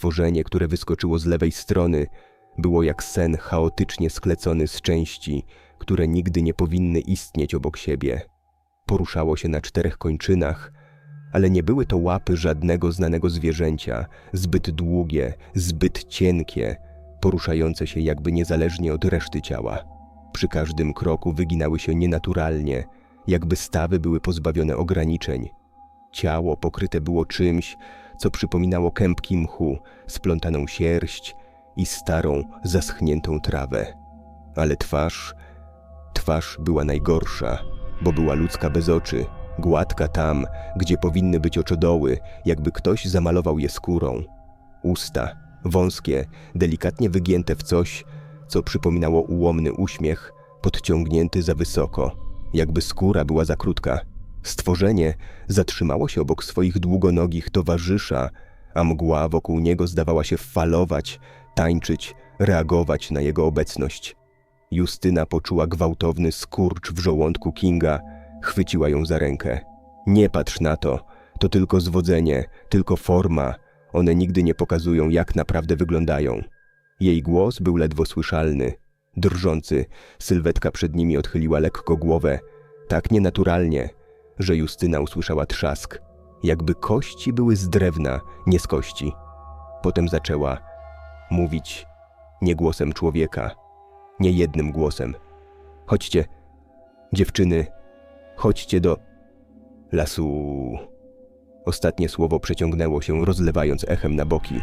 Stworzenie, które wyskoczyło z lewej strony, było jak sen chaotycznie sklecony z części, które nigdy nie powinny istnieć obok siebie. Poruszało się na czterech kończynach, ale nie były to łapy żadnego znanego zwierzęcia, zbyt długie, zbyt cienkie, poruszające się jakby niezależnie od reszty ciała. Przy każdym kroku wyginały się nienaturalnie, jakby stawy były pozbawione ograniczeń. Ciało pokryte było czymś, co przypominało kępki mchu, splątaną sierść i starą, zaschniętą trawę. Ale twarz, twarz była najgorsza, bo była ludzka bez oczy, gładka tam, gdzie powinny być oczodoły, jakby ktoś zamalował je skórą. Usta, wąskie, delikatnie wygięte w coś, co przypominało ułomny uśmiech, podciągnięty za wysoko, jakby skóra była za krótka. Stworzenie zatrzymało się obok swoich długonogich towarzysza, a mgła wokół niego zdawała się falować, tańczyć, reagować na jego obecność. Justyna poczuła gwałtowny skurcz w żołądku Kinga, chwyciła ją za rękę. Nie patrz na to, to tylko zwodzenie, tylko forma. One nigdy nie pokazują, jak naprawdę wyglądają. Jej głos był ledwo słyszalny. Drżący, sylwetka przed nimi odchyliła lekko głowę, tak nienaturalnie, że Justyna usłyszała trzask, jakby kości były z drewna, nie z kości. Potem zaczęła mówić nie głosem człowieka, nie jednym głosem. Chodźcie, dziewczyny, chodźcie do lasu. Ostatnie słowo przeciągnęło się, rozlewając echem na boki.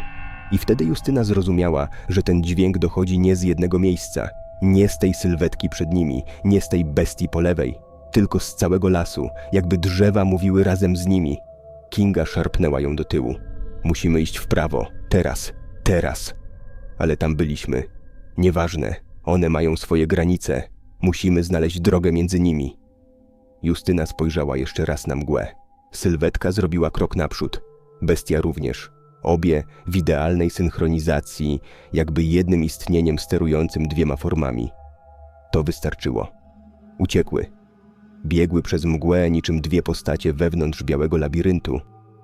I wtedy Justyna zrozumiała, że ten dźwięk dochodzi nie z jednego miejsca, nie z tej sylwetki przed nimi, nie z tej bestii po lewej, tylko z całego lasu, jakby drzewa mówiły razem z nimi. Kinga szarpnęła ją do tyłu. Musimy iść w prawo, teraz, teraz. Ale tam byliśmy. Nieważne, one mają swoje granice. Musimy znaleźć drogę między nimi. Justyna spojrzała jeszcze raz na mgłę. Sylwetka zrobiła krok naprzód. Bestia również. Obie w idealnej synchronizacji, jakby jednym istnieniem sterującym dwiema formami. To wystarczyło. Uciekły. Biegły przez mgłę niczym dwie postacie wewnątrz białego labiryntu.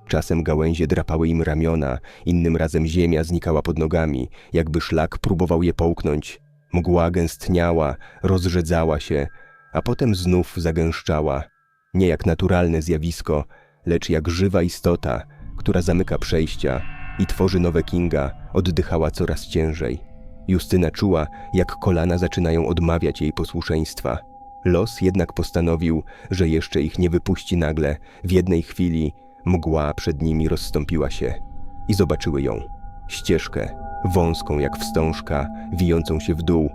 Czasem gałęzie drapały im ramiona, innym razem ziemia znikała pod nogami, jakby szlak próbował je połknąć. Mgła gęstniała, rozrzedzała się, a potem znów zagęszczała. Nie jak naturalne zjawisko, lecz jak żywa istota, która zamyka przejścia i tworzy nowe Kinga, oddychała coraz ciężej. Justyna czuła, jak kolana zaczynają odmawiać jej posłuszeństwa. Los jednak postanowił, że jeszcze ich nie wypuści nagle. W jednej chwili mgła przed nimi rozstąpiła się i zobaczyły ją. Ścieżkę, wąską jak wstążka, wijącą się w dół.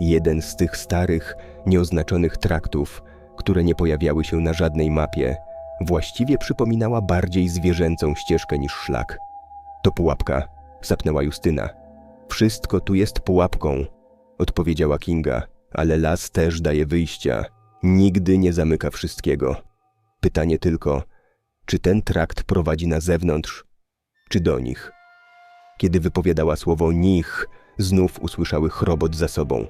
Jeden z tych starych, nieoznaczonych traktów, które nie pojawiały się na żadnej mapie, właściwie przypominała bardziej zwierzęcą ścieżkę niż szlak. To pułapka, sapnęła Justyna. Wszystko tu jest pułapką, odpowiedziała Kinga, ale las też daje wyjścia. Nigdy nie zamyka wszystkiego. Pytanie tylko, czy ten trakt prowadzi na zewnątrz, czy do nich? Kiedy wypowiadała słowo nich, znów usłyszały chrobot za sobą.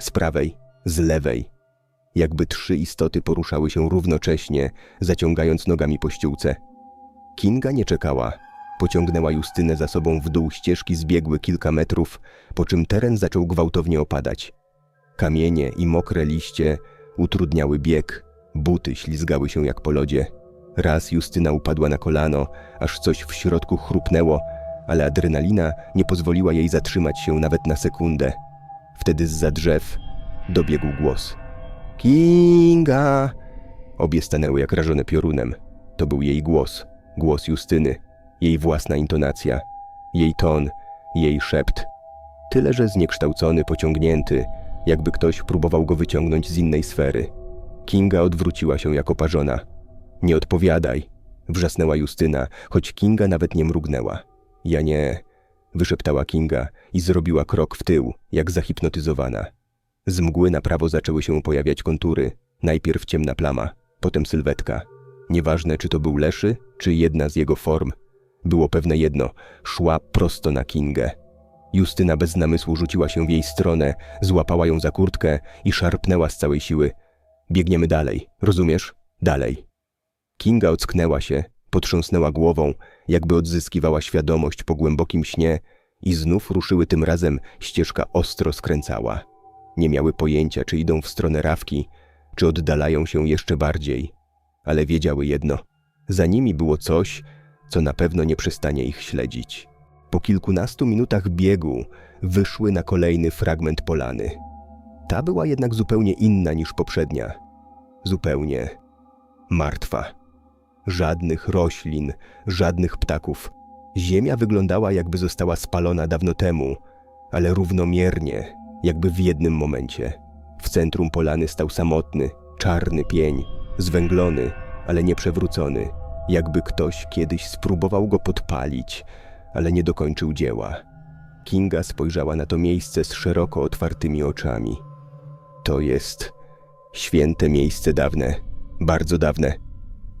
Z prawej, z lewej. Jakby trzy istoty poruszały się równocześnie, zaciągając nogami po ściółce. Kinga nie czekała. Pociągnęła Justynę za sobą w dół ścieżki zbiegły kilka metrów, po czym teren zaczął gwałtownie opadać. Kamienie i mokre liście utrudniały bieg, buty ślizgały się jak po lodzie. Raz Justyna upadła na kolano, aż coś w środku chrupnęło, ale adrenalina nie pozwoliła jej zatrzymać się nawet na sekundę. Wtedy zza drzew dobiegł głos. Kinga! Obie stanęły jak rażone piorunem. To był jej głos, głos Justyny, jej własna intonacja, jej ton, jej szept. Tyle, że zniekształcony, pociągnięty, jakby ktoś próbował go wyciągnąć z innej sfery. Kinga odwróciła się jak oparzona. Nie odpowiadaj, wrzasnęła Justyna, choć Kinga nawet nie mrugnęła. Ja nie, wyszeptała Kinga i zrobiła krok w tył, jak zahipnotyzowana. Z mgły na prawo zaczęły się pojawiać kontury. Najpierw ciemna plama, potem sylwetka. Nieważne, czy to był Leszy, czy jedna z jego form. Było pewne jedno, szła prosto na Kingę. Justyna bez namysłu rzuciła się w jej stronę, złapała ją za kurtkę i szarpnęła z całej siły. Biegniemy dalej, rozumiesz? Dalej. Kinga ocknęła się, potrząsnęła głową, jakby odzyskiwała świadomość po głębokim śnie i znów ruszyły tym razem ścieżka ostro skręcała. Nie miały pojęcia, czy idą w stronę Rawki, czy oddalają się jeszcze bardziej, ale wiedziały jedno: za nimi było coś, co na pewno nie przestanie ich śledzić. Po kilkunastu minutach biegu wyszły na kolejny fragment polany. Ta była jednak zupełnie inna niż poprzednia. Zupełnie martwa. Żadnych roślin, żadnych ptaków. Ziemia wyglądała, jakby została spalona dawno temu, ale równomiernie, jakby w jednym momencie. W centrum polany stał samotny, czarny pień, zwęglony, ale nieprzewrócony, jakby ktoś kiedyś spróbował go podpalić, ale nie dokończył dzieła. Kinga spojrzała na to miejsce z szeroko otwartymi oczami. To jest święte miejsce dawne, bardzo dawne.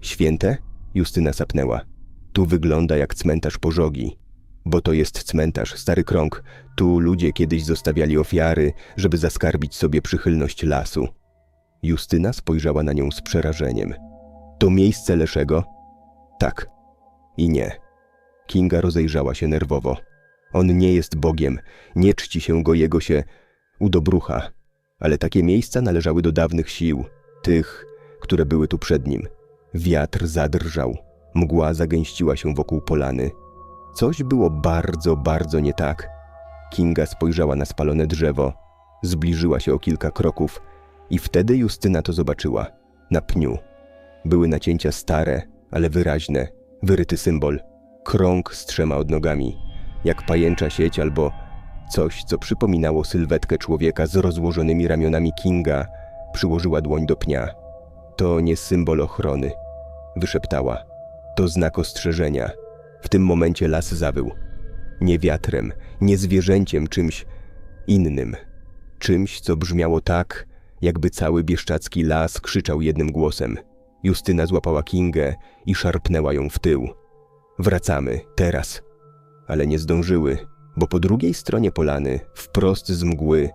Święte? Justyna sapnęła. Tu wygląda jak cmentarz pożogi. Bo to jest cmentarz, stary krąg. Tu ludzie kiedyś zostawiali ofiary, żeby zaskarbić sobie przychylność lasu. Justyna spojrzała na nią z przerażeniem. To miejsce Leszego? Tak. I nie. Kinga rozejrzała się nerwowo. On nie jest Bogiem, nie czci się go jego się udobrucha, ale takie miejsca należały do dawnych sił, tych, które były tu przed nim. Wiatr zadrżał, mgła zagęściła się wokół polany. Coś było bardzo, bardzo nie tak. Kinga spojrzała na spalone drzewo, zbliżyła się o kilka kroków i wtedy Justyna to zobaczyła. Na pniu. Były nacięcia stare, ale wyraźne, wyryty symbol. Krąg z trzema odnogami, jak pajęcza sieć albo coś, co przypominało sylwetkę człowieka z rozłożonymi ramionami Kinga, przyłożyła dłoń do pnia. To nie symbol ochrony, wyszeptała. To znak ostrzeżenia. W tym momencie las zawył. Nie wiatrem, nie zwierzęciem, czymś innym. Czymś, co brzmiało tak, jakby cały bieszczacki las krzyczał jednym głosem. Justyna złapała Kingę i szarpnęła ją w tył. Wracamy, teraz. Ale nie zdążyły, bo po drugiej stronie polany, wprost z mgły,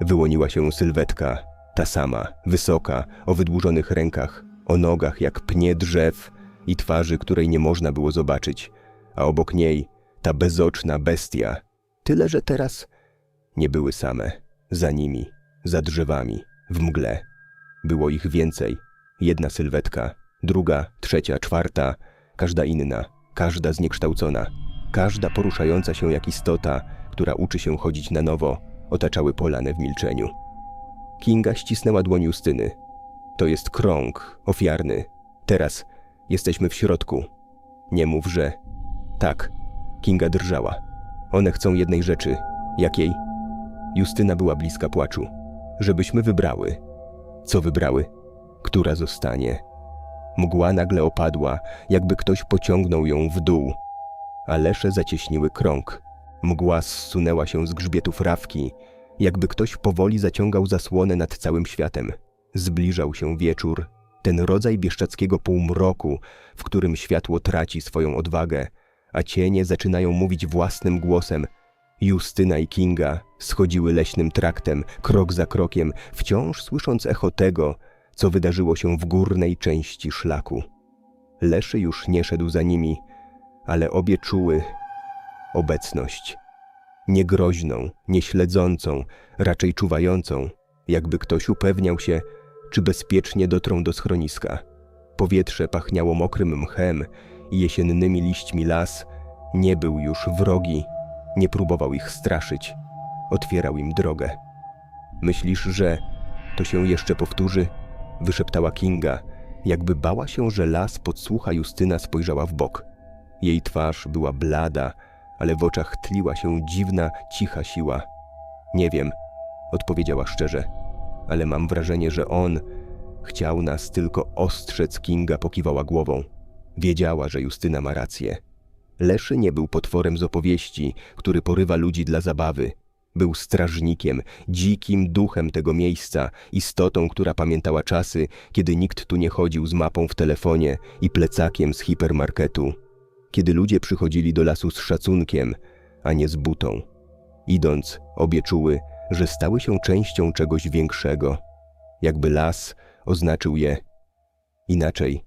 wyłoniła się sylwetka, ta sama, wysoka, o wydłużonych rękach, o nogach jak pnie drzew i twarzy, której nie można było zobaczyć, a obok niej ta bezoczna bestia. Tyle, że teraz nie były same, za nimi, za drzewami, w mgle. Było ich więcej. Jedna sylwetka, druga, trzecia, czwarta, każda inna, każda zniekształcona, każda poruszająca się jak istota, która uczy się chodzić na nowo, otaczały polanę w milczeniu. Kinga ścisnęła dłoń Justyny. To jest krąg, ofiarny. Teraz jesteśmy w środku. Nie mów, że... Tak, Kinga drżała. One chcą jednej rzeczy. Jakiej? Justyna była bliska płaczu. Żebyśmy wybrały. Co wybrały? Która zostanie? Mgła nagle opadła, jakby ktoś pociągnął ją w dół. A lesze zacieśniły krąg. Mgła zsunęła się z grzbietów rawki, jakby ktoś powoli zaciągał zasłonę nad całym światem. Zbliżał się wieczór, ten rodzaj bieszczackiego półmroku, w którym światło traci swoją odwagę, a cienie zaczynają mówić własnym głosem. Justyna i Kinga schodziły leśnym traktem, krok za krokiem, wciąż słysząc echo tego, co wydarzyło się w górnej części szlaku. Leszy już nie szedł za nimi, ale obie czuły obecność. Nie groźną, nie śledzącą, raczej czuwającą, jakby ktoś upewniał się, czy bezpiecznie dotrą do schroniska. Powietrze pachniało mokrym mchem i jesiennymi liśćmi las nie był już wrogi, nie próbował ich straszyć, otwierał im drogę. Myślisz, że to się jeszcze powtórzy? Wyszeptała Kinga, jakby bała się, że las podsłucha Justyna spojrzała w bok. Jej twarz była blada, ale w oczach tliła się dziwna, cicha siła. Nie wiem, odpowiedziała szczerze, ale mam wrażenie, że on chciał nas tylko ostrzec. Kinga pokiwała głową. Wiedziała, że Justyna ma rację. Leszy nie był potworem z opowieści, który porywa ludzi dla zabawy. Był strażnikiem, dzikim duchem tego miejsca, istotą, która pamiętała czasy, kiedy nikt tu nie chodził z mapą w telefonie i plecakiem z hipermarketu. Kiedy ludzie przychodzili do lasu z szacunkiem, a nie z butą. Idąc, obie czuły, że stały się częścią czegoś większego. Jakby las oznaczył je inaczej.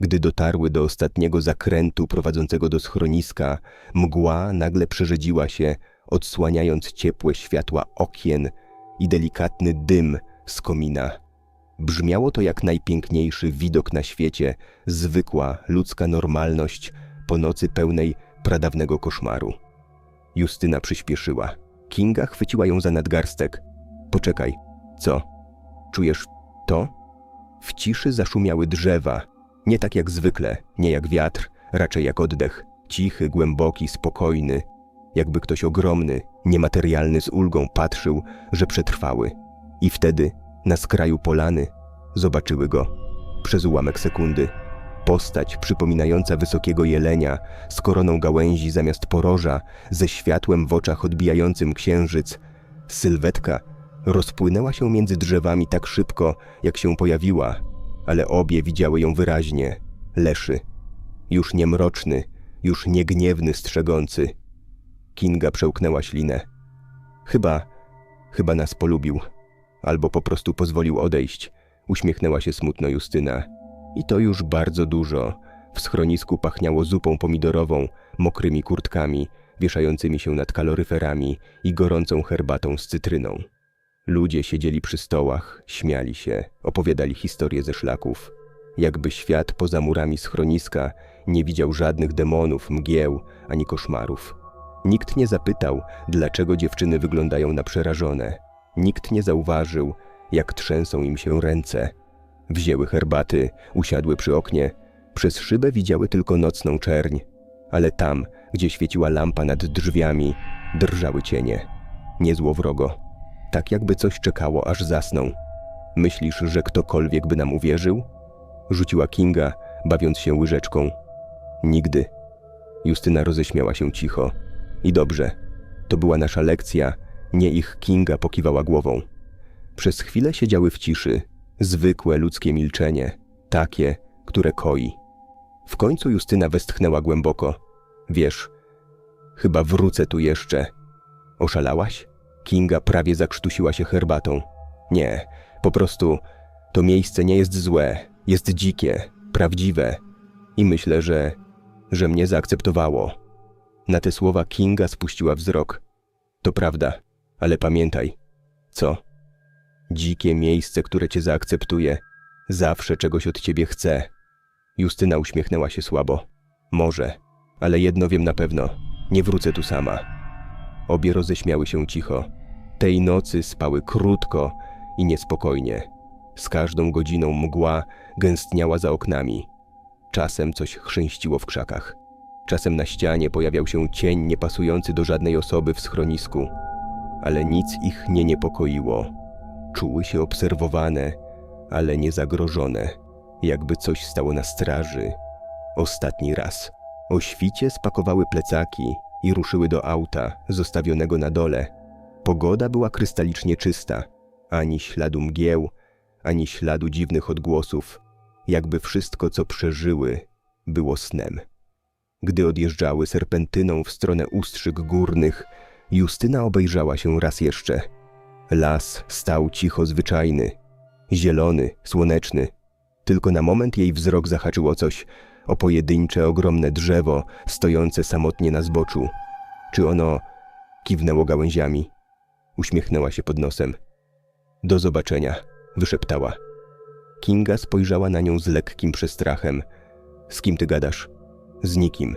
Gdy dotarły do ostatniego zakrętu prowadzącego do schroniska, mgła nagle przerzedziła się, odsłaniając ciepłe światła okien i delikatny dym z komina. Brzmiało to jak najpiękniejszy widok na świecie, zwykła ludzka normalność po nocy pełnej pradawnego koszmaru. Justyna przyspieszyła. Kinga chwyciła ją za nadgarstek. Poczekaj, co? Czujesz to? W ciszy zaszumiały drzewa. Nie tak jak zwykle, nie jak wiatr, raczej jak oddech. Cichy, głęboki, spokojny. Jakby ktoś ogromny, niematerialny z ulgą patrzył, że przetrwały. I wtedy, na skraju polany, zobaczyły go. Przez ułamek sekundy. Postać przypominająca wysokiego jelenia, z koroną gałęzi zamiast poroża, ze światłem w oczach odbijającym księżyc. Sylwetka rozpłynęła się między drzewami tak szybko, jak się pojawiła, ale obie widziały ją wyraźnie. Leszy. Już nie mroczny, już nie gniewny, strzegący. Kinga przełknęła ślinę. Chyba, chyba nas polubił. Albo po prostu pozwolił odejść. Uśmiechnęła się smutno Justyna. I to już bardzo dużo. W schronisku pachniało zupą pomidorową, mokrymi kurtkami, wieszającymi się nad kaloryferami i gorącą herbatą z cytryną. Ludzie siedzieli przy stołach, śmiali się, opowiadali historie ze szlaków. Jakby świat poza murami schroniska nie widział żadnych demonów, mgieł ani koszmarów. Nikt nie zapytał, dlaczego dziewczyny wyglądają na przerażone. Nikt nie zauważył, jak trzęsą im się ręce. Wzięły herbaty, usiadły przy oknie. Przez szybę widziały tylko nocną czerń, ale tam, gdzie świeciła lampa nad drzwiami, drżały cienie. Nie złowrogo. Tak jakby coś czekało, aż zasną. Myślisz, że ktokolwiek by nam uwierzył? Rzuciła Kinga, bawiąc się łyżeczką. Nigdy. Justyna roześmiała się cicho. I dobrze. To była nasza lekcja, nie ich Kinga pokiwała głową. Przez chwilę siedziały w ciszy. Zwykłe ludzkie milczenie. Takie, które koi. W końcu Justyna westchnęła głęboko. Wiesz, chyba wrócę tu jeszcze. Oszalałaś? Kinga prawie zakrztusiła się herbatą. Nie, po prostu to miejsce nie jest złe, jest dzikie, prawdziwe i myślę, że, że mnie zaakceptowało. Na te słowa Kinga spuściła wzrok. To prawda, ale pamiętaj. Co? Dzikie miejsce, które cię zaakceptuje, zawsze czegoś od ciebie chce. Justyna uśmiechnęła się słabo. Może, ale jedno wiem na pewno. Nie wrócę tu sama. Obie roześmiały się cicho. Tej nocy spały krótko i niespokojnie. Z każdą godziną mgła gęstniała za oknami. Czasem coś chrzęściło w krzakach. Czasem na ścianie pojawiał się cień niepasujący do żadnej osoby w schronisku. Ale nic ich nie niepokoiło. Czuły się obserwowane, ale nie zagrożone, jakby coś stało na straży. Ostatni raz. O świcie spakowały plecaki i ruszyły do auta, zostawionego na dole. Pogoda była krystalicznie czysta, ani śladu mgieł, ani śladu dziwnych odgłosów, jakby wszystko, co przeżyły, było snem. Gdy odjeżdżały serpentyną w stronę ustrzyk górnych, Justyna obejrzała się raz jeszcze. Las stał cicho zwyczajny, zielony, słoneczny. Tylko na moment jej wzrok zahaczyło coś o pojedyncze, ogromne drzewo stojące samotnie na zboczu. Czy ono kiwnęło gałęziami? Uśmiechnęła się pod nosem. Do zobaczenia, wyszeptała. Kinga spojrzała na nią z lekkim przestrachem. Z kim ty gadasz? Z nikim.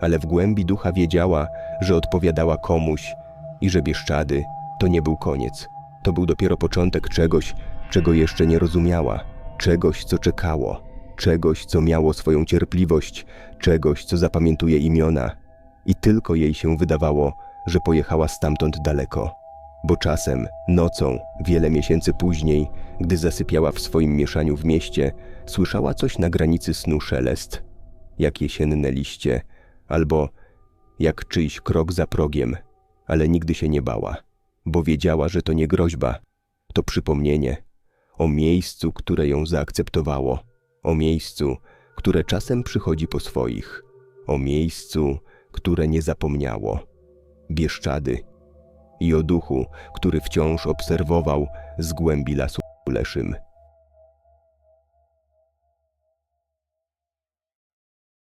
Ale w głębi ducha wiedziała, że odpowiadała komuś i że Bieszczady to nie był koniec. To był dopiero początek czegoś, czego jeszcze nie rozumiała, czegoś, co czekało, czegoś, co miało swoją cierpliwość, czegoś, co zapamiętuje imiona. I tylko jej się wydawało, że pojechała stamtąd daleko. Bo czasem, nocą, wiele miesięcy później, gdy zasypiała w swoim mieszaniu w mieście, słyszała coś na granicy snu szelest, jak jesienne liście, albo jak czyjś krok za progiem, ale nigdy się nie bała, bo wiedziała, że to nie groźba, to przypomnienie o miejscu, które ją zaakceptowało, o miejscu, które czasem przychodzi po swoich, o miejscu, które nie zapomniało. Bieszczady i o duchu, który wciąż obserwował z głębi lasu leszym.